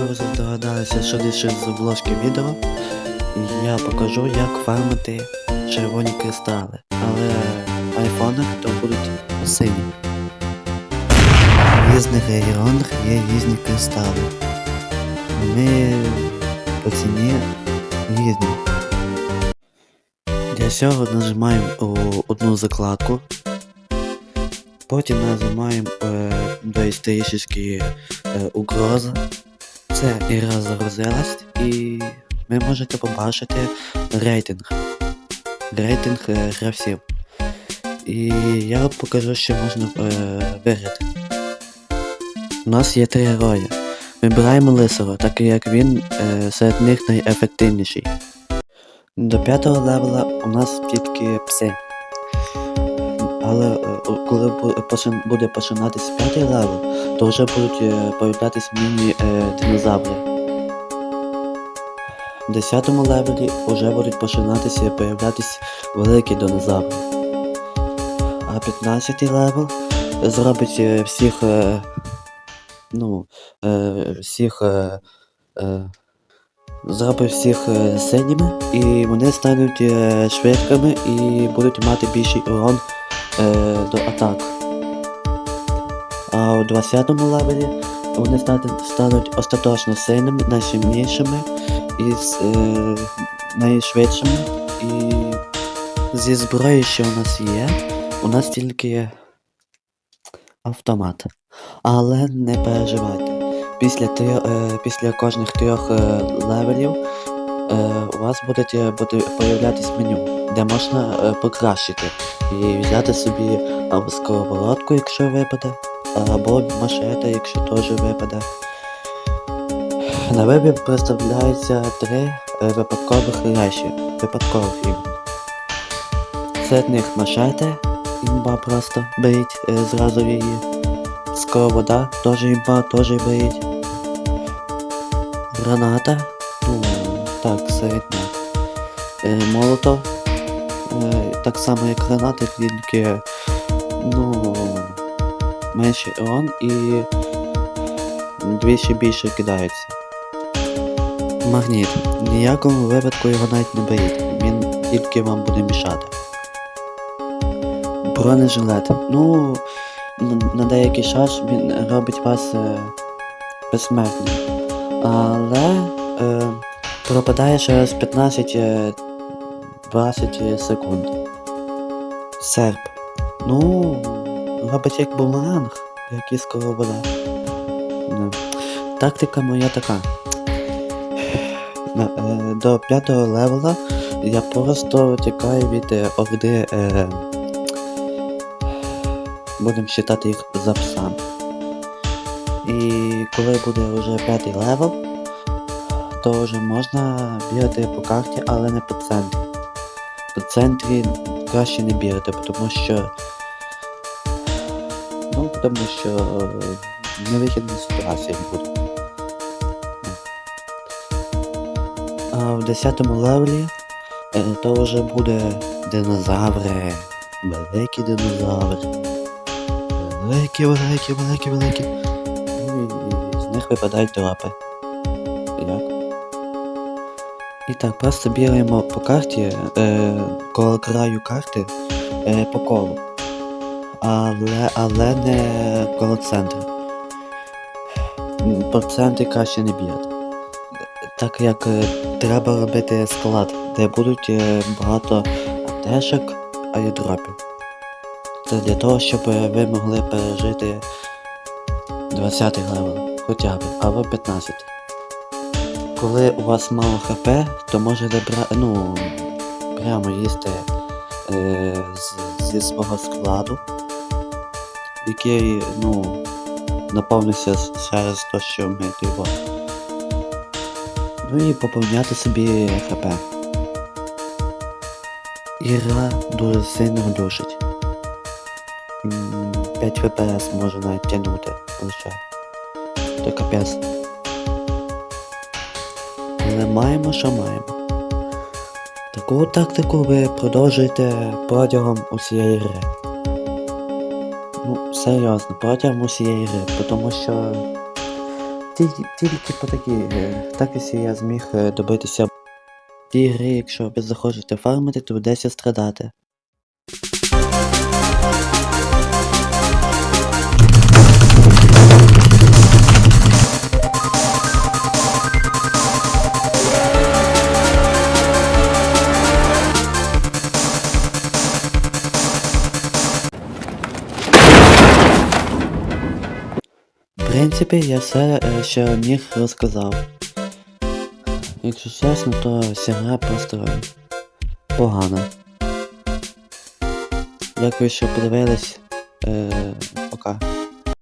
ви здогадалися, що лише з обложки відео, я покажу, як фармити червоні кристали. Але в айфонах то будуть сині. В різних регіонах є різні кристали. Вони по ціні різні. Для цього нажимаємо одну закладку. Потім нажимаємо е, до історичної е, угрози. Це ігра загрузилась і ви можете побачити рейтинг. Рейтинг е, гравців. І я вам покажу, що можна е, виграти. У нас є три герої. Вибираємо лисого, так як він е, серед них найефективніший. До п'ятого левела у нас тільки пси. Але е, коли буде починатись п'ятий левел, то вже будуть е, появлятись міні-динозаври. В 10 левелі вже будуть починатися появлятись великі динозаври. А 15 левел зробить е, всіх. е, Ну, е, всіх. е, е, зробить всіх е, синіми, і вони стануть е, швидкими і будуть мати більший урон е, до атак. А у 20 левелі вони стануть, остаточно сильними, найсильнішими і е, найшвидшими. І зі зброї, що у нас є, у нас тільки автомат. Але не переживайте. Після, трьох, е, після кожних трьох е, левелів у вас буде, буде появлятись меню, де можна е, покращити і взяти собі або сковородку, якщо випаде, або машета, якщо теж випаде. На вибір представляється три е, випадкових речі, випадкових іменно. Серед них машети, імба просто беріть е, зразу її. Сковорода, теж імба, теж беріть. Граната, так, середня. Е, молотов, е, так само як гранати, тільки ну менший урон і двічі більше кидається. Магніт. Ніякому випадку його навіть не беріть, він тільки вам буде мішати. Бронежилет. Ну, на деякий час він робить вас е, безсмертним. Але е, пропадає через 15-20 секунд. Серп. Ну, робить як бумеранг, як і сковорода. Ну, Тактика моя така. Е, до п'ятого левела я просто тікаю від е, орди. Е, будемо вважати їх за псами. І коли буде вже п'ятий левел, то вже можна бігати по карті, але не по центрі. По центрі краще не бігати, тому що. Ну, тому що е, невихідна ситуація буде. А в 10 левелі е, то вже буде динозаври, великі динозаври. Великі, великі, великі, великі. І, з них випадають дропи. Як? І так, просто бігаємо по карті, е, коло краю карти е, по колу. Але, але не коло центру. По центрі краще не бігати. Так як е, треба робити склад, де будуть е, багато аптешок, аєдропів. Це для того, щоб е, ви могли пережити 20 левел, хоча б, або 15. Коли у вас мало хп, то можете ну, прямо їсти е, з, зі свого складу, який ну, наповнився через те, що ми його. Ну і поповняти собі хп. Ігра дуже сильно душить. 5 ФПС може навіть тягнути лише. То капець. Але маємо, що маємо. Таку тактику ви продовжуєте протягом усієї гри. Ну, серйозно, протягом усієї гри, тому що Тільки, по такій такісі я зміг е, добитися. В тій грі, якщо ви захочете фармити, то доведеться страдати. Принципі, я все, е, що міг розказав. Якщо чесно, то ця просто погана. Дякую, що подивились. Е, пока.